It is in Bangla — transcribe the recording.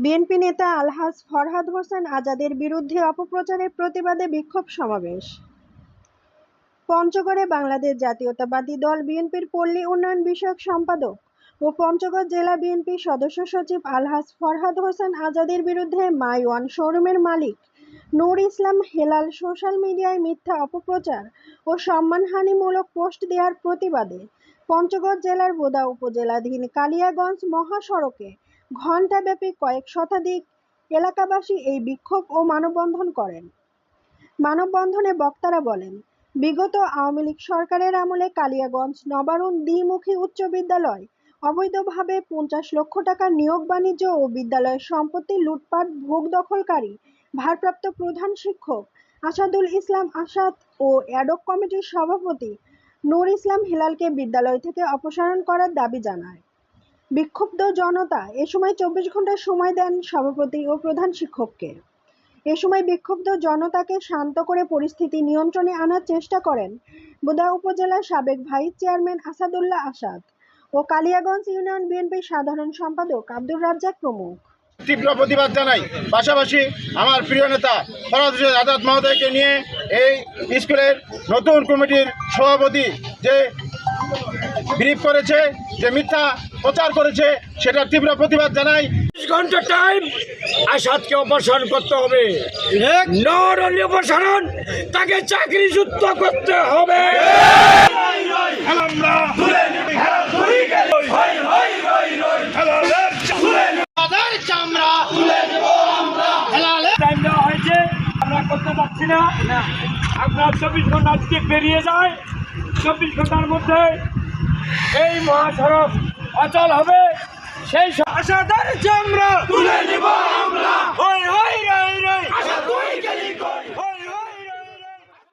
বিএনপি নেতা আলহাজ ফরহাদ হোসেন আজাদের বিরুদ্ধে অপপ্রচারের প্রতিবাদে বিক্ষোভ সমাবেশ। পঞ্চগড়ে বাংলাদেশ জাতীয়তাবাদী দল বিএনপির পল্লী উন্নয়ন বিষয়ক সম্পাদক ও পঞ্চগড় জেলা বিএনপি সদস্য সচিব আলহাজ ফরহাদ হোসেন আজাদের বিরুদ্ধে মাই ওয়ান শোরুমের মালিক নূর ইসলাম হেলাল সোশ্যাল মিডিয়ায় মিথ্যা অপপ্রচার ও সম্মানহানিমূলক পোস্ট দেওয়ার প্রতিবাদে পঞ্চগড় জেলার বোদা উপজেলাধীন কালিয়াগঞ্জ মহাসড়কে ঘণ্টাব্যাপী কয়েক শতাধিক এলাকাবাসী এই বিক্ষোভ ও মানববন্ধন করেন। মানববন্ধনে বক্তারা বলেন, বিগত আওয়ামী লীগ সরকারের আমলে কালিয়াগঞ্জ নবারুণ দ্বিমুখী উচ্চ বিদ্যালয়, অবৈধভাবে পঞ্চাশ লক্ষ টাকা নিয়োগ বাণিজ্য ও বিদ্যালয়ের সম্পত্তি লুটপাট, ভোগ দখলকারী, ভারপ্রাপ্ত প্রধান শিক্ষক আসাদুল ইসলাম আসাদ ও অ্যাডক কমিটির সভাপতি নূর ইসলাম হেলালকে বিদ্যালয় থেকে অপসারণ করার দাবি জানায়। বিক্ষুব্ধ জনতা এ সময় চব্বিশ ঘণ্টা সময় দেন সভাপতি ও প্রধান শিক্ষককে। এ সময় বিক্ষুব্ধ জনতাকে শান্ত করে পরিস্থিতি নিয়ন্ত্রণে আনার চেষ্টা করেন বোদা উপজেলার সাবেক ভাইস চেয়ারম্যান আসাদুল্লাহ আসাদ ও কালিয়াগঞ্জ ইউনিয়ন বিএনপির সাধারণ সম্পাদক আব্দুর রাজ্জাক প্রমুখ। তীব্র প্রতিবাদ জানাই। পাশাপাশি আমার প্রিয় নেতা হোসেন আজাদ মহোদয়কে নিয়ে এই স্কুলের নতুন কমিটির সভাপতি যে ব্রিফ করেছে যে মিথ্যা প্রচার করেছে সেটা তীব্র প্রতিবাদ জানাই। ঘণ্টা টাইম আসাদকে অপসারণ করতে হবে। নরলি অপসারণ তাকে চাকরিচ্যুত করতে হবে। টাইম দেওয়া হয়েছে আমরা করতে পারছি না। আমরা চব্বিশ ঘণ্টা আজকে বেরিয়ে যায়। চব্বিশ ঘণ্টার মধ্যে এই মহাসড়ক অচল হবে। সেই আশাদার আমরা তুলে নিব।